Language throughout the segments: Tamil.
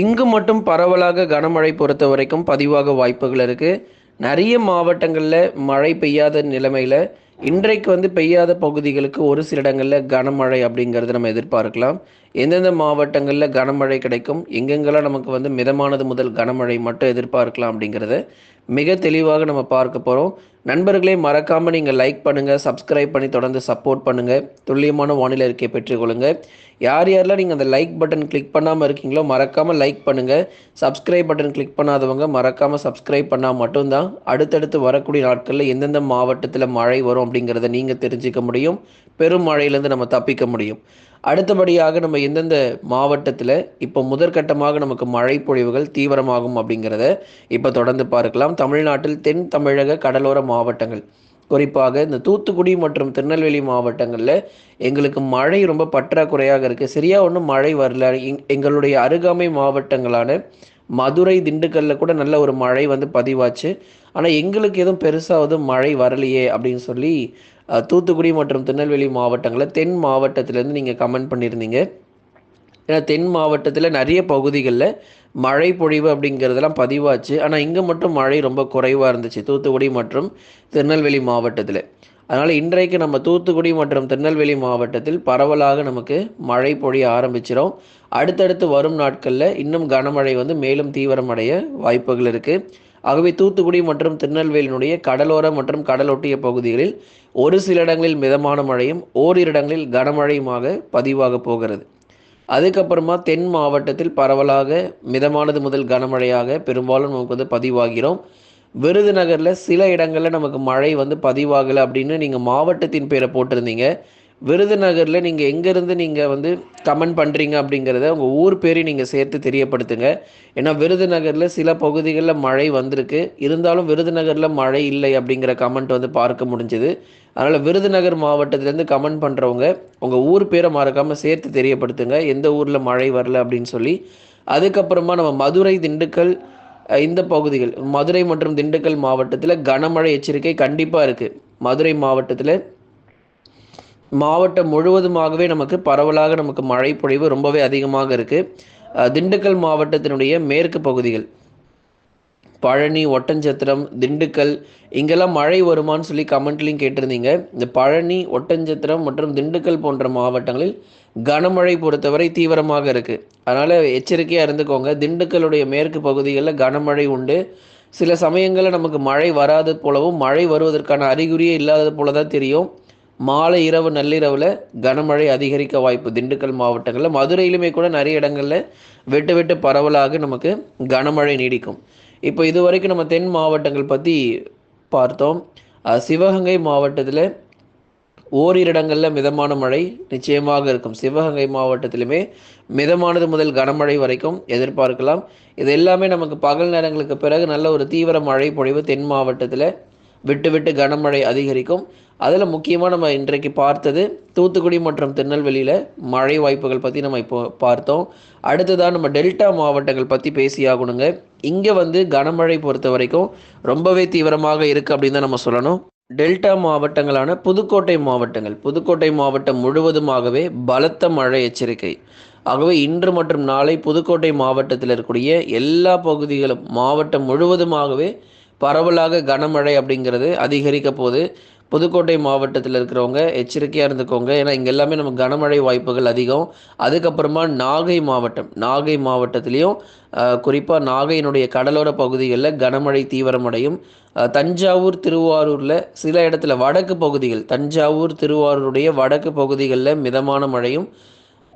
இங்கு மட்டும் பரவலாக கனமழை பொறுத்த வரைக்கும் பதிவாக வாய்ப்புகள் இருக்குது நிறைய மாவட்டங்களில் மழை பெய்யாத நிலைமையில் இன்றைக்கு வந்து பெய்யாத பகுதிகளுக்கு ஒரு சில இடங்களில் கனமழை அப்படிங்கிறது நம்ம எதிர்பார்க்கலாம். எந்தெந்த மாவட்டங்களில் கனமழை கிடைக்கும் எங்கெங்கெல்லாம் நமக்கு வந்து மிதமானது முதல் கனமழை மட்டும் எதிர்பார்க்கலாம் அப்படிங்கிறத மிக தெளிவாக நம்ம பார்க்க போகிறோம் நண்பர்களே மறக்காமல் நீங்கள் லைக் பண்ணுங்கள் சப்ஸ்கிரைப் பண்ணி தொடர்ந்து சப்போர்ட் பண்ணுங்கள் துல்லியமான வானிலை அறிக்கையை பெற்றுக்கொள்ளுங்கள் யார் யாரெல்லாம் நீங்கள் அந்த லைக் பட்டன் கிளிக் பண்ணாமல் இருக்கீங்களோ மறக்காமல் லைக் பண்ணுங்கள் சப்ஸ்கிரைப் பட்டன் கிளிக் பண்ணாதவங்க மறக்காமல் சப்ஸ்கிரைப் பண்ணால் மட்டும்தான் அடுத்தடுத்து வரக்கூடிய நாட்களில் எந்தெந்த மாவட்டத்தில் மழை வரும் அப்படிங்கிறத நீங்கள் தெரிஞ்சுக்க முடியும். பெரும் மழையிலேருந்து நம்ம தப்பிக்க முடியும். அடுத்தபடியாக நம்ம எந்தெந்த மாவட்டத்தில் இப்போ முதற்கட்டமாக நமக்கு மழை பொழிவுகள் தீவிரமாகும் அப்படிங்கிறத இப்போ தொடர்ந்து பார்க்கலாம். தமிழ்நாட்டில் தென் தமிழக கடலோர மாவட்டங்கள். குறிப்பாக இந்த தூத்துக்குடி மற்றும் திருநெல்வேலி மாவட்டங்களில் எங்களுக்கு மழை ரொம்ப பற்றாக்குறையாக இருக்குது சரியாக ஒன்றும் மழை வரல. எங் எங்களுடைய அருகாமை மாவட்டங்களான மதுரை திண்டுக்கல்ல கூட நல்ல ஒரு மழை வந்து பதிவாச்சு. ஆனால் எங்களுக்கு எதுவும் பெருசாவது மழை வரலையே அப்படின்னு சொல்லி தூத்துக்குடி மற்றும் திருநெல்வேலி மாவட்டங்களில் தென் மாவட்டத்திலேருந்து நீங்கள் கமெண்ட் பண்ணியிருந்தீங்க ஏன்னா தென் மாவட்டத்தில் நிறைய பகுதிகளில் மழை பொழிவு அப்படிங்கிறதெல்லாம் பதிவாச்சு. ஆனால் இங்கே மட்டும் மழை ரொம்ப குறைவாக இருந்துச்சு தூத்துக்குடி மற்றும் திருநெல்வேலி மாவட்டத்தில். அதனால் இன்றைக்கு நம்ம தூத்துக்குடி மற்றும் திருநெல்வேலி மாவட்டத்தில் பரவலாக நமக்கு மழை பொழிய ஆரம்பிச்சிடும் அடுத்தடுத்து வரும் நாட்களில் இன்னும் கனமழை வந்து மேலும் தீவிரமடைய வாய்ப்புகள் இருக்குது ஆகவே தூத்துக்குடி மற்றும் திருநெல்வேலியினுடைய கடலோர மற்றும் கடலொட்டிய பகுதிகளில் ஒரு சில இடங்களில் மிதமான மழையும் ஓரிரு இடங்களில் கனமழையுமாக பதிவாக போகிறது. அதுக்கப்புறமா தென் மாவட்டத்தில் பரவலாக மிதமானது முதல் கனமழையாக பெரும்பாலும் நமக்கு வந்து பதிவாகிறோம். விருதுநகரில் சில இடங்களில் நமக்கு மழை வந்து பதிவாகலை அப்படின்னு நீங்கள் மாவட்டத்தின் பேரை போட்டிருந்தீங்க. விருதுநகரில் நீங்கள் எங்கேருந்து நீங்கள் வந்து கமெண்ட் பண்ணுறீங்க அப்படிங்கிறத உங்கள் ஊர் பேரையும் நீங்கள் சேர்த்து தெரியப்படுத்துங்க. ஏன்னா விருதுநகரில் சில பகுதிகளில் மழை வந்திருக்கு. இருந்தாலும் விருதுநகரில் மழை இல்லை அப்படிங்கிற கமெண்ட் வந்து பார்க்க முடிஞ்சுது. அதனால் விருதுநகர் மாவட்டத்திலேருந்து கமெண்ட் பண்ணுறவங்க உங்கள் ஊர் பேரை மறக்காமல் சேர்த்து தெரியப்படுத்துங்க. எந்த ஊரில் மழை வரல அப்படின்னு சொல்லி. அதுக்கப்புறமா நம்ம மதுரை திண்டுக்கல் இந்த பகுதிகள் மதுரை மற்றும் திண்டுக்கல் மாவட்டத்தில் கனமழை எச்சரிக்கை கண்டிப்பாக இருக்குது மதுரை மாவட்டத்தில் மாவட்டம் முழுவதுமாகவே நமக்கு பரவலாக நமக்கு மழை பொழிவு ரொம்பவே அதிகமாக இருக்குது திண்டுக்கல் மாவட்டத்தினுடைய மேற்கு பகுதிகள். பழனி ஒட்டஞ்சத்திரம் திண்டுக்கல் இங்கெல்லாம் மழை வருமான்னு சொல்லி கமெண்ட்லையும் கேட்டிருந்தீங்க. இந்த பழனி ஒட்டஞ்சத்திரம் மற்றும் திண்டுக்கல் போன்ற மாவட்டங்களில் கனமழை பொறுத்தவரை தீவிரமாக இருக்குது அதனால் எச்சரிக்கையாக இருந்துக்கோங்க. திண்டுக்கலுடைய மேற்கு பகுதிகளில் கனமழை உண்டு. சில சமயங்களில் நமக்கு மழை வராது போலவும் மழை வருவதற்கான அறிகுறியே இல்லாதது போல தான் தெரியும். மாலை இரவு நள்ளிரவில் கனமழை அதிகரிக்க வாய்ப்பு திண்டுக்கல் மாவட்டங்களில். மதுரையிலுமே கூட நிறைய இடங்களில் வெட்டு வெட்டு பரவலாக நமக்கு கனமழை நீடிக்கும். இப்போ இது வரைக்கும் நம்ம தென் மாவட்டங்கள் பற்றி பார்த்தோம். சிவகங்கை மாவட்டத்தில் ஓரிரு இடங்களில் மிதமான மழை நிச்சயமாக இருக்கும். சிவகங்கை மாவட்டத்திலுமே மிதமானது முதல் கனமழை வரைக்கும் எதிர்பார்க்கலாம். இது எல்லாமே நமக்கு பகல் நேரங்களுக்கு பிறகு நல்ல ஒரு தீவிர மழை பொழிவு தென் மாவட்டத்தில் விட்டு விட்டு கனமழை அதிகரிக்கும். அதில் முக்கியமாக நம்ம இன்றைக்கு பார்த்தது தூத்துக்குடி மற்றும் திருநெல்வேலியில் மழை வாய்ப்புகள் பற்றி நம்ம இப்போ பார்த்தோம். அடுத்ததாக நம்ம டெல்டா மாவட்டங்கள் பற்றி பேசியாகணுங்க. இங்கே வந்து கனமழை பொறுத்த வரைக்கும் ரொம்பவே தீவிரமாக இருக்குது அப்படின்னு தான் நம்ம சொல்லணும். டெல்டா மாவட்டங்களான புதுக்கோட்டை மாவட்டங்கள். புதுக்கோட்டை மாவட்டம் முழுவதுமாகவே பலத்த மழை எச்சரிக்கை. ஆகவே இன்று மற்றும் நாளை புதுக்கோட்டை மாவட்டத்தில் இருக்கக்கூடிய எல்லா பகுதிகளும் மாவட்டம் முழுவதுமாகவே பரவலாக கனமழை அப்படிங்கிறது அதிகரிக்க போது புதுக்கோட்டை மாவட்டத்தில் இருக்கிறவங்க எச்சரிக்கையாக இருந்துக்கோங்க. ஏன்னா இங்கே எல்லாமே நம்ம கனமழை வாய்ப்புகள் அதிகம். அதுக்கப்புறமா நாகை மாவட்டம். நாகை மாவட்டத்திலையும் குறிப்பாக நாகையினுடைய கடலோர பகுதிகளில் கனமழை தீவிரமடையும். தஞ்சாவூர் திருவாரூரில் சில இடத்துல வடக்கு பகுதிகள் தஞ்சாவூர் திருவாரூருடைய வடக்கு பகுதிகளில் மிதமான மழையும்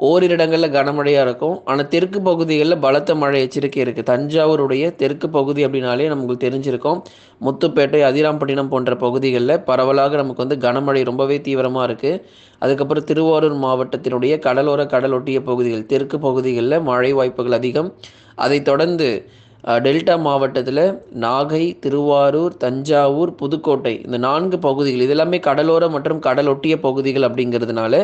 ஓரிரு இடங்களில் கனமழையாக இருக்கும். ஆனால் தெற்கு பகுதிகளில் பலத்த மழை எச்சரிக்கை இருக்குது தஞ்சாவூருடைய தெற்கு பகுதி அப்படின்னாலே நமக்கு தெரிஞ்சிருக்கும். முத்துப்பேட்டை அதிராம்பட்டினம் போன்ற பகுதிகளில் பரவலாக நமக்கு வந்து கனமழை ரொம்பவே தீவிரமாக இருக்குது அதுக்கப்புறம் திருவாரூர் மாவட்டத்தினுடைய கடலோர கடலொட்டிய பகுதிகள் தெற்கு பகுதிகளில் மழை வாய்ப்புகள் அதிகம். அதைத் தொடர்ந்து டெல்டா மாவட்டத்தில் நாகை திருவாரூர் தஞ்சாவூர் புதுக்கோட்டை இந்த நான்கு பகுதிகள் இது எல்லாமே கடலோர மற்றும் கடலொட்டிய பகுதிகள் அப்படிங்கிறதுனால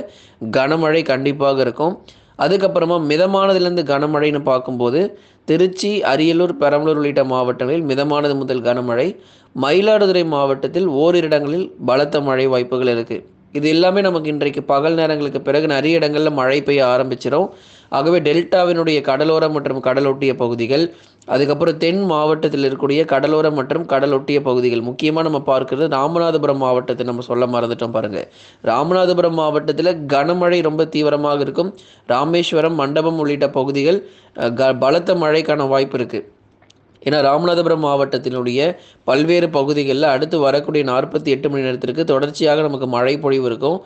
கனமழை கண்டிப்பாக இருக்கும். அதுக்கப்புறமா மிதமானதுலேருந்து கனமழைன்னு பார்க்கும்போது திருச்சி அரியலூர் பெரம்பலூர் உள்ளிட்ட மாவட்டங்களில் மிதமானது முதல் கனமழை. மயிலாடுதுறை மாவட்டத்தில் ஓரிரு இடங்களில் பலத்த மழை வாய்ப்புகள் இருக்குது இது எல்லாமே நமக்கு இன்றைக்கு பகல் நேரங்களுக்கு பிறகு நிறைய இடங்களில் மழை பெய்ய ஆரம்பிச்சிடும் ஆகவே டெல்டாவினுடைய கடலோரம் மற்றும் கடலொட்டிய பகுதிகள் அதுக்கப்புறம் தென் மாவட்டத்தில் இருக்கக்கூடிய கடலோரம் மற்றும் கடலொட்டிய பகுதிகள். முக்கியமாக நம்ம பார்க்கறது ராமநாதபுரம் மாவட்டத்தை நம்ம சொல்ல மறந்துட்டோம் பாருங்கள் ராமநாதபுரம் மாவட்டத்தில் கனமழை ரொம்ப தீவிரமாக இருக்கும். ராமேஸ்வரம் மண்டபம் உள்ளிட்ட பகுதிகள் க பலத்த மழைக்கான வாய்ப்பு இருக்குது ஏன்னா ராமநாதபுரம் மாவட்டத்தினுடைய பல்வேறு பகுதிகளில் அடுத்து வரக்கூடிய நாற்பத்தி எட்டு மணி நேரத்திற்கு தொடர்ச்சியாக நமக்கு மழை பொழிவு இருக்கும்.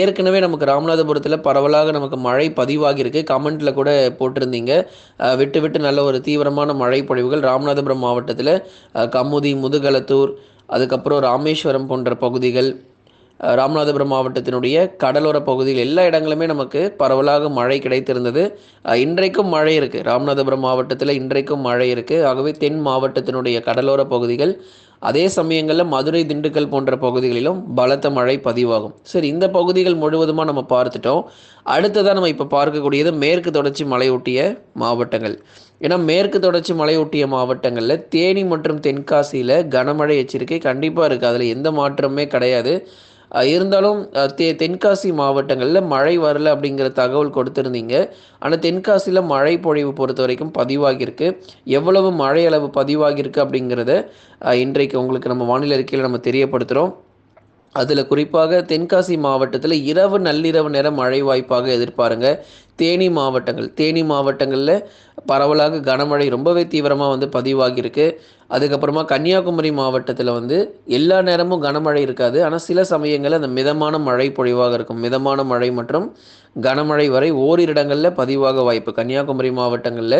ஏற்கனவே நமக்கு ராமநாதபுரத்தில் பரவலாக நமக்கு மழை பதிவாகியிருக்கு கமெண்ட்டில் கூட போட்டிருந்தீங்க. விட்டு விட்டு நல்ல ஒரு தீவிரமான மழை பொழிவுகள் ராமநாதபுரம் மாவட்டத்தில் கமுதி முதுகலத்தூர் அதுக்கப்புறம் ராமேஸ்வரம் போன்ற பகுதிகள் ராமநாதபுரம் மாவட்டத்தினுடைய கடலோர பகுதியில் எல்லா இடங்களுமே நமக்கு பரவலாக மழை கிடைத்திருந்தது. இன்றைக்கும் மழை இருக்குது ராமநாதபுரம் மாவட்டத்தில் இன்றைக்கும் மழை இருக்குது ஆகவே தென் மாவட்டத்தினுடைய கடலோர பகுதிகள் அதே சமயங்களில் மதுரை திண்டுக்கல் போன்ற பகுதிகளிலும் பலத்த மழை பதிவாகும். சரி இந்த பகுதிகள் முழுவதுமாக நம்ம பார்த்துட்டோம். அடுத்ததாக நம்ம இப்போ பார்க்கக்கூடியது மேற்கு தொடர்ச்சி மலையொட்டிய மாவட்டங்கள். ஏன்னா மேற்கு தொடர்ச்சி மலையொட்டிய மாவட்டங்களில் தேனி மற்றும் தென்காசியில் கனமழை எச்சரிக்கை கண்டிப்பாக இருக்குது அதில் எந்த மாற்றமே கிடையாது. இருந்தாலும் தெ தென்காசி மாவட்டங்களில் மழை வரல அப்படிங்கிற தகவல் கொடுத்துருந்தீங்க. ஆனால் தென்காசியில் மழை பொழிவு பொறுத்த வரைக்கும் பதிவாகியிருக்கு. எவ்வளவு மழை அளவு பதிவாகியிருக்கு அப்படிங்கிறத இன்றைக்கு உங்களுக்கு நம்ம வானிலை அறிக்கையில் நம்ம தெரியப்படுத்துகிறோம் அதில் குறிப்பாக தென்காசி மாவட்டத்தில் இரவு நள்ளிரவு நேரம் மழை வாய்ப்பாக எதிர்பாருங்க. தேனி மாவட்டங்கள் தேனி மாவட்டங்களில் பரவலாக கனமழை ரொம்பவே தீவிரமாக வந்து பதிவாகியிருக்கு. அதுக்கப்புறமா கன்னியாகுமரி மாவட்டத்தில் வந்து எல்லா நேரமும் கனமழை இருக்காது. ஆனால் சில சமயங்களில் அந்த மிதமான மழை பொழிவாக இருக்கும். மிதமான மழை மற்றும் கனமழை வரை ஓரிரு இடங்களில் பதிவாக வாய்ப்பு. கன்னியாகுமரி மாவட்டங்களில்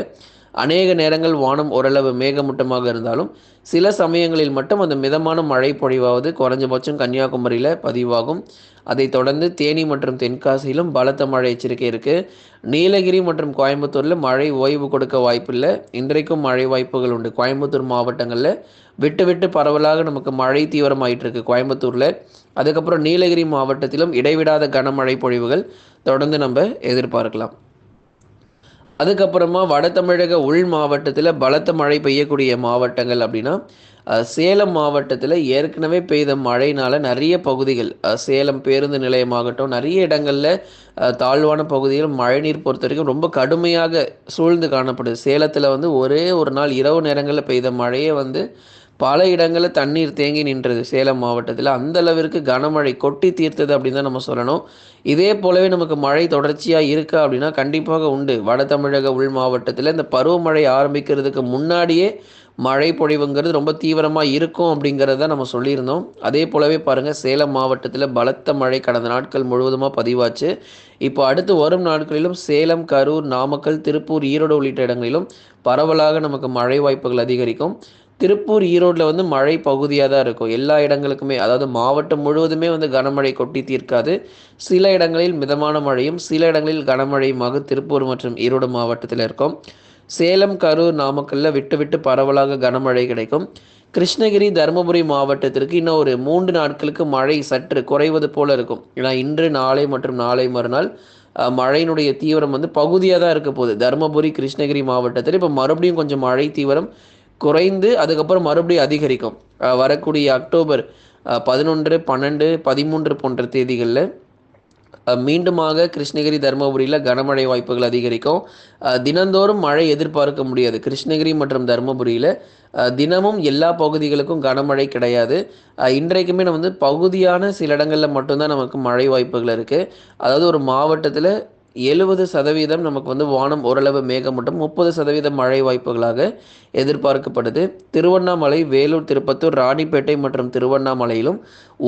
அநேக நேரங்கள் வானம் ஓரளவு மேகமூட்டமாக இருந்தாலும் சில சமயங்களில் மட்டும் அந்த மிதமான மழை பொழிவாவது குறைஞ்சபட்சம் கன்னியாகுமரியில் பதிவாகும். அதைத் தொடர்ந்து தேனி மற்றும் தென்காசியிலும் பலத்த மழை எச்சரிக்கை இருக்குது நீலகிரி மற்றும் கோயம்புத்தூரில் மழை ஓய்வு கொடுக்க வாய்ப்பில்லை. இன்றைக்கும் மழை வாய்ப்புகள் உண்டு. கோயம்புத்தூர் மாவட்டங்களில் விட்டு விட்டு பரவலாக நமக்கு மழை தீவிரமாயிட்டு இருக்கு கோயம்புத்தூரில். அதுக்கப்புறம் நீலகிரி மாவட்டத்திலும் இடைவிடாத கனமழை பொழிவுகள். தொடர்ந்து நம்ம எதிர்பார்க்கலாம். அதுக்கப்புறமா வட தமிழக உள் மாவட்டத்தில் பலத்த மழை பெய்யக்கூடிய மாவட்டங்கள் அப்படின்னா சேலம் மாவட்டத்தில் ஏற்கனவே பெய்த மழைனால் நிறைய பகுதிகள் சேலம் பேருந்து நிலையமாகட்டும் நிறைய இடங்களில் தாழ்வான பகுதிகள் மழைநீர் பொறுத்த வரைக்கும் ரொம்ப கடுமையாக சூழ்ந்து காணப்படுது. சேலத்தில் வந்து ஒரே ஒரு நாள் இரவு நேரங்களில் பெய்த மழையே வந்து பல இடங்களில் தண்ணீர் தேங்கி நின்றது. சேலம் மாவட்டத்தில் அந்த அளவிற்கு கனமழை கொட்டி தீர்த்தது அப்படின்னு தான் நம்ம சொல்லணும். இதே போலவே நமக்கு மழை தொடர்ச்சியாக இருக்கா அப்படின்னா கண்டிப்பாக உண்டு. வட தமிழக உள் மாவட்டத்தில் இந்த பருவமழை ஆரம்பிக்கிறதுக்கு முன்னாடியே மழை பொழிவுங்கிறது ரொம்ப தீவிரமாக இருக்கும் அப்படிங்கிறத நம்ம சொல்லியிருந்தோம். அதே போலவே பாருங்கள் சேலம் மாவட்டத்தில் பலத்த மழை கடந்த நாட்கள் முழுவதுமாக பதிவாச்சு. இப்போ அடுத்து வரும் நாட்களிலும் சேலம் கரூர் நாமக்கல் திருப்பூர் ஈரோடு உள்ளிட்ட இடங்களிலும் பரவலாக நமக்கு மழை வாய்ப்புகள் அதிகரிக்கும். திருப்பூர் ஈரோட்டில் வந்து மழை பகுதியாக தான் இருக்கும். எல்லா இடங்களுக்குமே அதாவது மாவட்டம் முழுவதுமே வந்து கனமழை கொட்டி தீர்க்காது. சில இடங்களில் மிதமான மழையும் சில இடங்களில் கனமழையுமாக திருப்பூர் மற்றும் ஈரோடு மாவட்டத்தில் இருக்கும். சேலம் கரூர் நாமக்கல்லில் விட்டு விட்டு பரவலாக கனமழை கிடைக்கும். கிருஷ்ணகிரி தருமபுரி மாவட்டத்திற்கு இன்னும் ஒரு மூன்று நாட்களுக்கு மழை சற்று குறைவது போல இருக்கும். ஏன்னா இன்று நாளை மற்றும் நாளை மறுநாள் மழையினுடைய தீவிரம் வந்து பகுதியாக தான் இருக்க போகுது. தருமபுரி கிருஷ்ணகிரி மாவட்டத்தில் இப்போ மறுபடியும் கொஞ்சம் மழை தீவிரம். குறைந்து அதுக்கப்புறம் மறுபடியும் அதிகரிக்கும். வரக்கூடிய அக்டோபர் பதினொன்று பன்னெண்டு பதிமூன்று போன்ற தேதிகளில் மீண்டுமாக கிருஷ்ணகிரி தருமபுரியில் கனமழை வாய்ப்புகள் அதிகரிக்கும். தினந்தோறும் மழை எதிர்பார்க்க முடியாது. கிருஷ்ணகிரி மற்றும் தருமபுரியில் தினமும் எல்லா பகுதிகளுக்கும் கனமழை கிடையாது. இன்றைக்குமே நம்ம வந்து பகுதியான சில இடங்களில் மட்டும்தான் நமக்கு மழை வாய்ப்புகள் இருக்குது அதாவது ஒரு மாவட்டத்தில் எழுபது சதவீதம் நமக்கு வந்து வானம் ஓரளவு மேகமூட்டம் முப்பது சதவீதம் மழை வாய்ப்புகளாக எதிர்பார்க்கப்படுது. திருவண்ணாமலை வேலூர் திருப்பத்தூர் ராணிப்பேட்டை மற்றும் திருவண்ணாமலையிலும்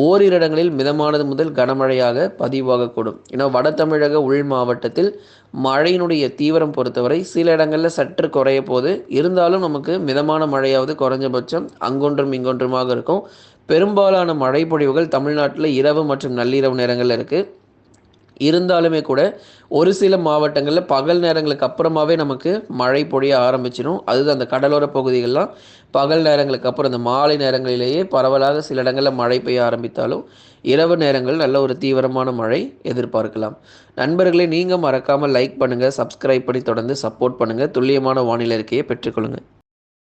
ஓரிரு இடங்களில் மிதமானது முதல் கனமழையாக பதிவாகக்கூடும். ஏன்னா வட தமிழக உள் மாவட்டத்தில் மழையினுடைய தீவிரம் பொறுத்தவரை சில இடங்களில் சற்று குறைய போது இருந்தாலும் நமக்கு மிதமான மழையாவது குறைஞ்சபட்சம் அங்கொன்றும் இங்கொன்றுமாக இருக்கும். பெரும்பாலான மழைப்பொழிவுகள் தமிழ்நாட்டில் இரவு மற்றும் நள்ளிரவு நேரங்களில் இருக்குது இருந்தாலுமே கூட ஒரு சில மாவட்டங்களில் பகல் நேரங்களுக்கு அப்புறமாவே நமக்கு மழை பொழிய ஆரம்பிச்சிடும் அதுதான் அந்த கடலோர பகுதிகள்லாம் பகல் நேரங்களுக்கு அப்புறம் அந்த மாலை நேரங்களிலேயே பரவலாக சில இடங்களில் மழை பெய்ய ஆரம்பித்தாலும் இரவு நேரங்கள் நல்ல ஒரு தீவிரமான மழை எதிர்பார்க்கலாம். நண்பர்களே நீங்கள் மறக்காமல் லைக் பண்ணுங்கள் சப்ஸ்கிரைப் பண்ணி தொடர்ந்து சப்போர்ட் பண்ணுங்கள் துல்லியமான வானிலை இருக்கையை பெற்றுக்கொள்ளுங்கள்